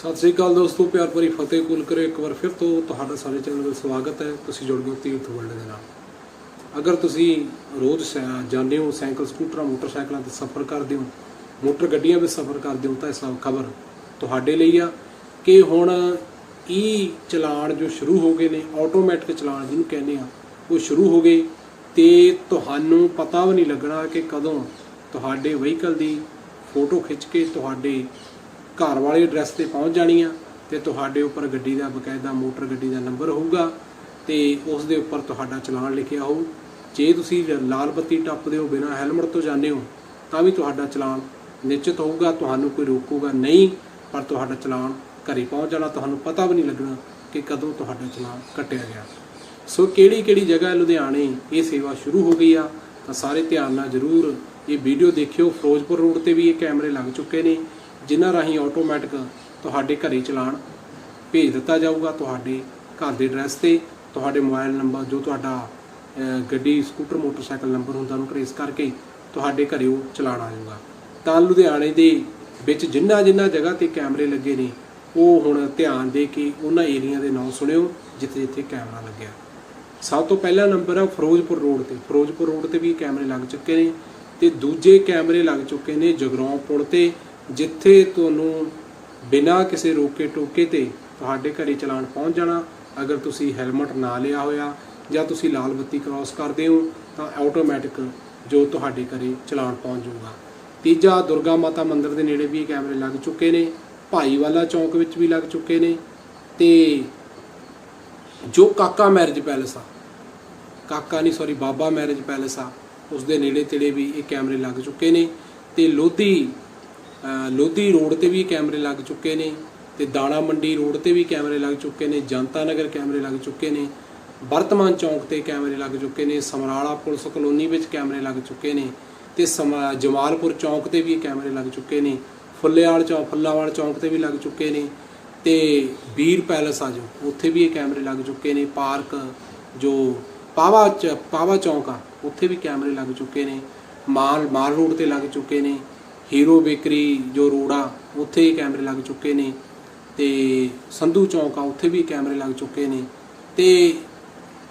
ਸਤਿ ਸ੍ਰੀ ਅਕਾਲ ਦੋਸਤੋ, ਪਿਆਰ ਭਰੀ ਫਤਿਹ ਕੁਲ ਕਰੇ। ਇੱਕ ਵਾਰ ਫਿਰ ਤੋਂ ਤੁਹਾਡਾ ਸਾਰੇ ਚੈਨਲ ਵਿੱਚ ਸਵਾਗਤ ਹੈ। ਤੁਸੀਂ ਜੁੜ ਗਏ ਤੀਰਥ ਵਰਲਡ ਦੇ ਨਾਲ। ਅਗਰ ਤੁਸੀਂ ਰੋਜ਼ ਸੈ- ਜਾਂਦੇ ਹੋ ਸਾਈਕਲ, ਸਕੂਟਰਾਂ, ਮੋਟਰਸਾਈਕਲਾਂ ਤੇ ਸਫ਼ਰ ਕਰਦੇ ਹੋ, ਮੋਟਰ ਗੱਡੀਆਂ ਵਿੱਚ ਸਫ਼ਰ ਕਰਦੇ ਹੋ, ਤਾਂ ਇਸ ਖਬਰ ਤੁਹਾਡੇ ਲਈ ਆ ਕਿ ਹੁਣ ਈ ਚਲਾਨ ਜੋ ਸ਼ੁਰੂ ਹੋ ਗਏ ਨੇ, ਆਟੋਮੈਟਿਕ ਚਲਾਨ ਜਿਹਨੂੰ ਕਹਿੰਦੇ ਆ, ਉਹ ਸ਼ੁਰੂ ਹੋ ਗਏ ਤੇ ਤੁਹਾਨੂੰ ਪਤਾ ਵੀ ਨਹੀਂ ਲੱਗਣਾ ਕਿ ਕਦੋਂ ਤੁਹਾਡੇ ਵਹੀਕਲ ਦੀ ਫੋਟੋ ਖਿੱਚ ਕੇ ਤੁਹਾਡੇ ਘਰ ਵਾਲੇ ਐਡਰੈਸ ਤੇ ਪਹੁੰਚ ਜਾਣੀ ਆ ਤੇ ਤੁਹਾਡੇ ਉੱਪਰ ਗੱਡੀ ਦਾ ਬਕਾਇਦਾ ਮੋਟਰ ਗੱਡੀ ਦਾ ਨੰਬਰ ਹੋਊਗਾ ਤੇ ਉਸ ਦੇ ਉੱਪਰ ਤੁਹਾਡਾ ਚਲਾਨ ਲਿਖਿਆ ਹੋਊ। ਜੇ ਤੁਸੀਂ ਲਾਲ ਬੱਤੀ ਟੱਪਦੇ ਹੋ ਬਿਨਾਂ ਹੈਲਮਟ ਤੋਂ ਜਾਂਦੇ ਹੋ, ਤਾਂ ਵੀ ਤੁਹਾਡਾ ਚਲਾਨ ਨਿਸ਼ਚਿਤ ਹੋਊਗਾ, ਤੁਹਾਨੂੰ ਕੋਈ ਰੋਕੂਗਾ ਨਹੀਂ, ਪਰ ਤੁਹਾਡਾ ਚਲਾਨ ਘਰੇ ਪਹੁੰਚ ਜਾਣਾ, ਤੁਹਾਨੂੰ ਪਤਾ ਵੀ ਨਹੀਂ ਲੱਗਣਾ ਕਿ ਕਦੋਂ ਤੁਹਾਡਾ ਚਲਾਨ ਕੱਟਿਆ ਗਿਆ। ਸੋ ਕਿਹੜੀ ਕਿਹੜੀ ਜਗ੍ਹਾ ਲੁਧਿਆਣੇ, ਇਹ ਸੇਵਾ ਸ਼ੁਰੂ ਹੋ ਗਈ ਆ, ਤਾਂ ਸਾਰੇ ਧਿਆਨ ਨਾਲ ਜਰੂਰ ਇਹ ਵੀਡੀਓ ਦੇਖਿਓ। ਫਿਰੋਜ਼ਪੁਰ ਰੋਡ ਤੇ ਵੀ ਇਹ ਕੈਮਰੇ ਲੱਗ ਚੁੱਕੇ ਨੇ। ਜਿਨ੍ਹਾਂ ਰਾਹੀਂ ਆਟੋਮੈਟਿਕ ਤੁਹਾਡੇ ਘਰੇ ਚਲਾਨ ਭੇਜ ਦਿੱਤਾ ਜਾਊਗਾ, ਤੁਹਾਡੇ ਘਰ ਦੇ ਐਡਰੈਸ ਤੇ, ਤੁਹਾਡੇ ਮੋਬਾਈਲ ਨੰਬਰ ਜੋ ਤੁਹਾਡਾ ਗੱਡੀ ਸਕੂਟਰ ਮੋਟਰਸਾਈਕਲ ਨੰਬਰ ਹੁੰਦਾ ਉਹਨੂੰ ਟ੍ਰੇਸ ਕਰਕੇ ਤੁਹਾਡੇ ਘਰੇ ਉਹ ਚਲਾਨ ਆ ਜਾਊਗਾ। ਤਾਂ ਲੁਧਿਆਣੇ ਦੇ ਵਿੱਚ ਜਿੰਨਾ ਜਿੰਨਾ ਜਗ੍ਹਾ ਤੇ ਕੈਮਰੇ ਲੱਗੇ ਨੇ, ਉਹ ਹੁਣ ਧਿਆਨ ਦੇ ਕੇ ਉਹਨਾਂ ਏਰੀਆ ਦੇ ਨਾਮ ਸੁਣਿਓ, ਜਿੱਥੇ ਜਿੱਥੇ ਕੈਮਰਾ ਲੱਗਿਆ। ਸਭ ਤੋਂ ਪਹਿਲਾ ਨੰਬਰ ਹੈ ਫਿਰੋਜ਼ਪੁਰ ਰੋਡ ਤੇ। ਫਿਰੋਜ਼ਪੁਰ ਰੋਡ ਤੇ ਵੀ ਕੈਮਰੇ ਲੱਗ ਚੁੱਕੇ ਨੇ ਤੇ ਦੂਜੇ ਕੈਮਰੇ ਲੱਗ ਚੁੱਕੇ ਨੇ ਜਗਰਾਉਂ ਪੁਲ ਤੇ। ਜਿੱਥੇ ਤੁਹਾਨੂੰ ਬਿਨਾਂ ਕਿਸੇ ਰੋਕੇ ਟੋਕੇ ਤੇ ਤੁਹਾਡੇ ਘਰੇ ਚਲਾਨ ਪਹੁੰਚ ਜਾਣਾ, ਅਗਰ ਤੁਸੀਂ ਹੈਲਮਟ ਨਾ ਲਿਆ ਹੋਇਆ ਜਾਂ ਤੁਸੀਂ ਲਾਲ ਬੱਤੀ ਕ੍ਰਾਸ ਕਰਦੇ ਹੋ, ਤਾਂ ਆਟੋਮੈਟਿਕ ਜੋ ਤੁਹਾਡੇ ਘਰੇ ਚਲਾਨ ਪਹੁੰਚ ਜਾਊਗਾ। ਤੀਜਾ, ਦੁਰਗਾ ਮਾਤਾ ਮੰਦਿਰ ਦੇ ਨੇੜੇ ਵੀ ਕੈਮਰੇ ਲੱਗ ਚੁੱਕੇ ਨੇ, ਭਾਈਵਾਲਾ ਚੌਂਕ ਵਿੱਚ ਵੀ ਲੱਗ ਚੁੱਕੇ ਨੇ ਤੇ ਜੋ ਕਾਕਾ ਮੈਰਿਜ ਪੈਲਸ ਆ, ਕਾਕਾ ਨਹੀਂ ਸੌਰੀ ਬਾਬਾ ਮੈਰਿਜ ਪੈਲਸ ਆ ਉਸ ਦੇ ਨੇੜੇ ਤੇੜੇ ਵੀ ਇਹ ਕੈਮਰੇ ਲੱਗ ਚੁੱਕੇ ਨੇ ਤੇ ਲੋਧੀ ਲੋਧੀ ਰੋਡ ਤੇ ਵੀ ਕੈਮਰੇ ਲੱਗ ਚੁੱਕੇ ਨੇ ਤੇ ਦਾਣਾ ਮੰਡੀ ਰੋਡ ਤੇ ਵੀ ਕੈਮਰੇ ਲੱਗ ਚੁੱਕੇ ਨੇ ਜਨਤਾ ਨਗਰ ਕੈਮਰੇ ਲੱਗ ਚੁੱਕੇ ਨੇ ਵਰਤਮਾਨ ਚੌਂਕ ਤੇ ਕੈਮਰੇ ਲੱਗ ਚੁੱਕੇ ਨੇ ਸਮਰਾਲਾ ਪੁਲਿਸ ਕਲੋਨੀ ਵਿੱਚ ਕੈਮਰੇ ਲੱਗ ਚੁੱਕੇ ਨੇ ਤੇ ਸਮ- ਜਮਾਲਪੁਰ ਚੌਂਕ ਤੇ ਵੀ ਕੈਮਰੇ ਲੱਗ ਚੁੱਕੇ ਨੇ ਫੁੱਲੇਵਾਲ ਚੌਂਕ ਫੁੱਲਾਵਾਲ ਚੌਂਕ ਤੇ ਵੀ ਲੱਗ ਚੁੱਕੇ ਨੇ ਤੇ ਵੀਰ ਪੈਲਸ ਆ ਜੋ ਉੱਥੇ ਵੀ ਇਹ ਕੈਮਰੇ ਲੱਗ ਚੁੱਕੇ ਨੇ ਪਾਰਕ ਜੋ ਪਾਵਾ ਚ ਪਾਵਾ ਚੌਂਕ ਆ ਉੱਥੇ ਵੀ ਕੈਮਰੇ ਲੱਗ ਚੁੱਕੇ ਨੇ ਮਾਲ ਮਾਲ ਰੋਡ ਤੇ ਲੱਗ ਚੁੱਕੇ ਨੇ ਹੀਰੋ ਬੇਕਰੀ, ਜੋ ਰੋਡ ਆ ਉੱਥੇ ਕੈਮਰੇ ਲੱਗ ਚੁੱਕੇ ਨੇ ਤੇ ਸੰਧੂ ਚੌਂਕ ਆ, ਉੱਥੇ ਵੀ ਕੈਮਰੇ ਲੱਗ ਚੁੱਕੇ ਨੇ ਤੇ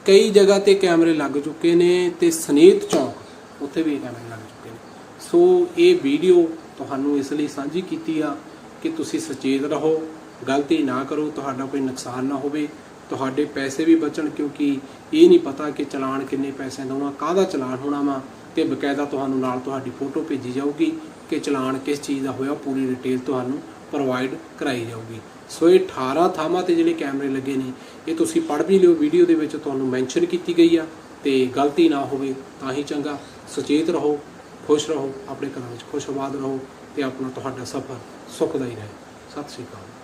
ਕਈ ਜਗ੍ਹਾ ਤੇ ਕੈਮਰੇ ਲੱਗ ਚੁੱਕੇ ਨੇ ਤੇ ਸਨੇਤ ਚੌਂਕ, ਉੱਥੇ ਵੀ ਕੈਮਰੇ ਲੱਗ ਚੁੱਕੇ ਨੇ। ਸੋ ਇਹ ਵੀਡੀਓ ਤੁਹਾਨੂੰ ਇਸ ਲਈ ਸਾਂਝੀ ਕੀਤੀ ਆ ਕਿ ਤੁਸੀਂ ਸੁਚੇਤ ਰਹੋ, ਗਲਤੀ ਨਾ ਕਰੋ, ਤੁਹਾਡਾ ਕੋਈ ਨੁਕਸਾਨ ਨਾ ਹੋਵੇ। ਤੁਹਾਡੇ ਪੈਸੇ ਵੀ ਬਚਣ ਕਿਉਂਕਿ ਇਹ ਨਹੀਂ ਪਤਾ ਕਿ ਚਲਾਨ ਕਿੰਨੇ ਪੈਸੇ ਦਾ ਹੋਣਾ, ਕਾਹਦਾ ਚਲਾਨ ਹੋਣਾ ਵਾ ਤੇ ਬਕਾਇਦਾ ਤੁਹਾਨੂੰ ਨਾਲ ਤੁਹਾਡੀ ਫੋਟੋ ਭੇਜੀ ਜਾਊਗੀ ਕਿ ਚਲਾਨ ਕਿਸ ਚੀਜ਼ ਦਾ ਹੋਇਆ, ਪੂਰੀ ਡਿਟੇਲ ਤੁਹਾਨੂੰ ਪ੍ਰੋਵਾਈਡ ਕਰਾਈ ਜਾਊਗੀ। ਸੋ ਇਹ 18 ਥਾਵਾਂ ਤੇ ਜਿਹੜੇ ਕੈਮਰੇ ਲੱਗੇ ਨੇ, ਇਹ ਤੁਸੀਂ ਪੜ੍ਹ ਵੀ ਲਿਓ ਵੀਡੀਓ ਦੇ ਵਿੱਚ ਤੁਹਾਨੂੰ ਮੈਂਸ਼ਨ ਕੀਤੀ ਗਈ ਆ ਤੇ ਗਲਤੀ ਨਾ ਹੋਵੇ ਤਾਂ ਹੀ ਚੰਗਾ। ਸੁਚੇਤ ਰਹੋ, ਖੁਸ਼ ਰਹੋ, ਆਪਣੇ ਘਰਾਂ ਵਿੱਚ ਖੁਸ਼ਬਾਦ ਰਹੋ ਤੇ ਆਪਣਾ ਤੁਹਾਡਾ ਸਫ਼ਰ ਸੁਖਦਾਈ ਰਹੇ। ਸਤਿ ਸ਼੍ਰੀ ਅਕਾਲ।